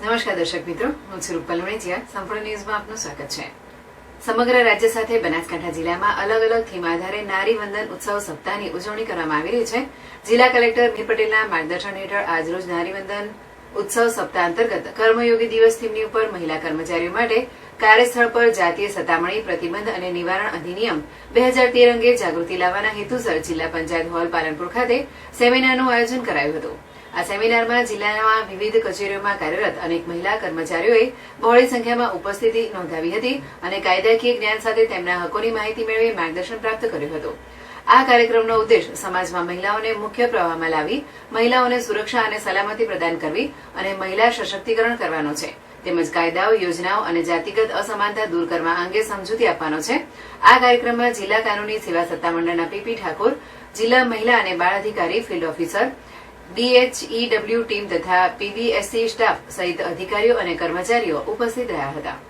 નમસ્કાર દર્શક મિત્રો, હું છું રૂપલ સંપૂર્ણ ન્યૂઝમાં આપનું સ્વાગત છે. સમગ્ર રાજ્ય સાથે બનાસકાંઠા જિલ્લામાં અલગ અલગ થીમ આધારે નારી વંદન ઉત્સવ સપ્તાહની ઉજવણી કરવામાં આવી રહી છે. જિલ્લા કલેક્ટર વી પટેલના માર્ગદર્શન હેઠળ આજરોજ નારી વંદન ઉત્સવ સપ્તાહ અંતર્ગત કર્મયોગી દિવસ થીમની ઉપર મહિલા કર્મચારીઓ માટે કાર્યસ્થળ પર જાતીય સતામણી, પ્રતિબંધ અને નિવારણ અધિનિયમ બે હજાર તેર અંગે જાગૃતિ લાવવાના હેતુસર જિલ્લા પંચાયત હોલ પાલનપુર ખાતે સેમિનારનું આયોજન કરાયું હતું. આ સેમિનારમાં જિલ્લાના વિવિધ કચેરીઓમાં કાર્યરત અનેક મહિલા કર્મચારીઓએ બહોળી સંખ્યામાં ઉપસ્થિતિ નોંધાવી હતી અને કાયદાકીય જ્ઞાન સાથે તેમના હકોની માહિતી મેળવી માર્ગદર્શન પ્રાપ્ત કર્યું હતું. આ કાર્યક્રમનો ઉદ્દેશ સમાજમાં મહિલાઓને મુખ્ય પ્રવાહમાં લાવી, મહિલાઓને સુરક્ષા અને સલામતી પ્રદાન કરવી અને મહિલા સશક્તિકરણ કરવાનો છે. તેમજ કાયદાઓ, યોજનાઓ અને જાતિગત અસમાનતા દૂર કરવા અંગે સમજૂતી આપવાનો છે. આ કાર્યક્રમમાં જિલ્લા કાનૂની સેવા સત્તામંડળના પીપી ઠાકોર, જિલ્લા મહિલા અને બાળ અધિકારી, ફિલ્ડ ઓફિસર ડીએચઈડબ્લ્યુ ટીમ તથા પીબીએસસી સ્ટાફ સહિત અધિકારીઓ અને કર્મચારીઓ ઉપસ્થિત રહ્યા હતા.